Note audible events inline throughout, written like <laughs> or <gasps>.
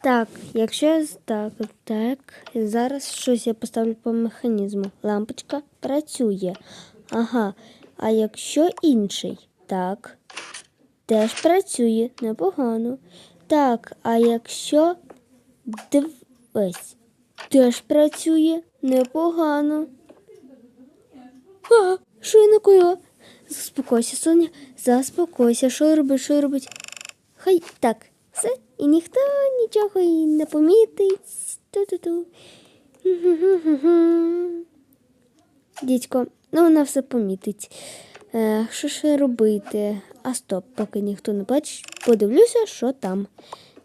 Так, якщо я так, так, зараз щось я поставлю по механізму. Лампочка працює. Ага. А якщо інший? Так. Теж працює непогано. Так, а якщо дивись, теж працює непогано. А, що я накоїла? Заспокойся, Соня, заспокойся. Що робить, що робить? Хай так, все, і ніхто нічого і не помітить. Ту-ту-ту. Дідько, ну вона все помітить. Е, що ж робити? А стоп, поки ніхто не бачить, подивлюся, що там.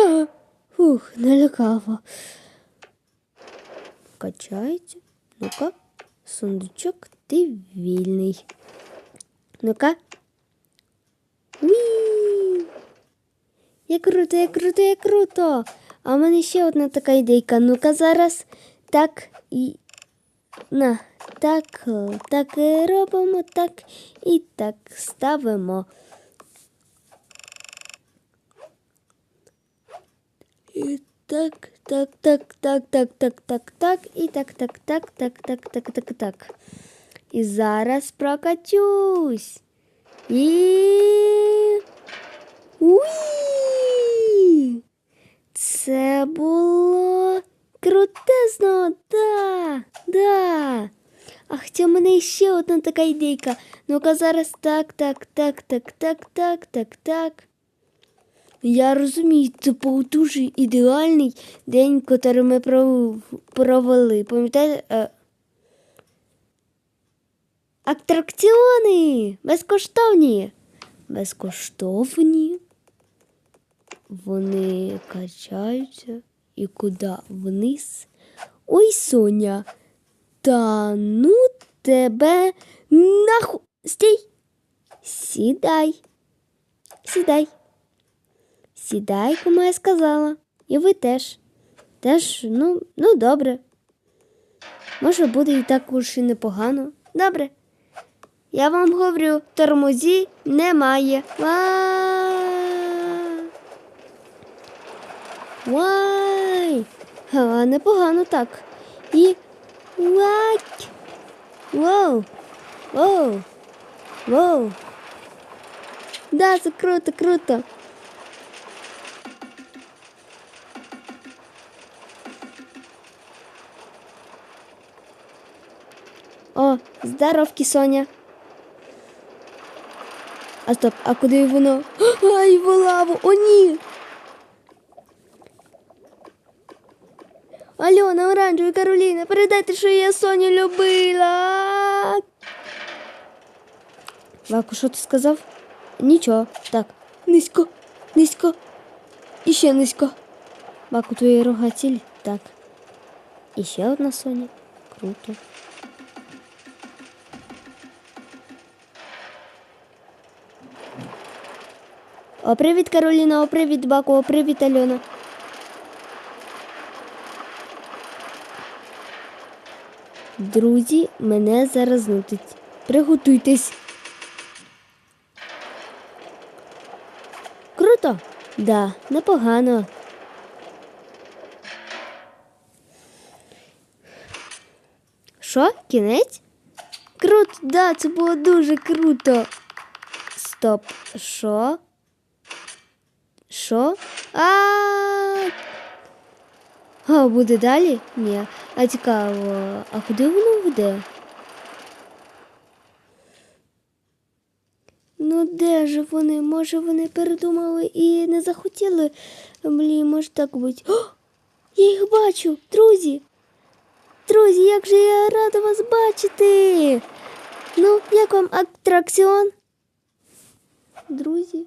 <laughs> Фух, налякава. Качається. Ну-ка, сундучок, ти вільний. Ну-ка. Як круто, як круто, як круто. А в мене ще одна така ідейка. Ну-ка зараз так і на. Так, так робимо, так і так ставимо. Так, так, так, так, так, так, так, так. І так, так, так, так, так, так, так, так. І зараз прокачусь. І. Уі! Це було крутезно, да, да. А хоча в мене ще одна така ідейка. Ну-ка зараз так, так, так, так, так, так, так, так. Я розумію, це був дуже ідеальний день, який ми провели. Пам'ятаєте? Е, Атракціони безкоштовні. Безкоштовні. Вони качаються і куди вниз. Ой, Соня. Та ну тебе наху. Стій. Сідай. Сідай. Сідай, кому я сказала. І ви теж. Теж, ну, ну добре. Може, буде і так уж і непогано. Добре. Я вам говорю, тормозі немає. Вай! А, непогано так. І лак. Воу! Воу! Воу! Да, це круто, круто. О, здоровки, Соня. А стоп, а куди воно? <gasps> Ай, в лаву! О, ні! Альона, оранжевий Кароліна, передайте, що я Соню любила. Ваку, що ти сказав? Нічого. Так. Низько, низько. І ще низько. Ваку, твої рога ціль? Так. І ще одна Соня. Круто. О, привіт, Кароліна, о, привіт, Баку, о, привіт, Альона. Друзі, мене зараз нутить. Приготуйтесь. Круто? Да, непогано. Що? Кінець? Круто, да, це було дуже круто. Стоп, що? Що? А, а буде далі? Ні. А цікаво, а куди воно веде? Ну де ж вони? Може вони передумали і не захотіли? Блін, може так бути. О, я їх бачу, друзі. Друзі, як же я рада вас бачити. Ну, як вам атракціон? Друзі.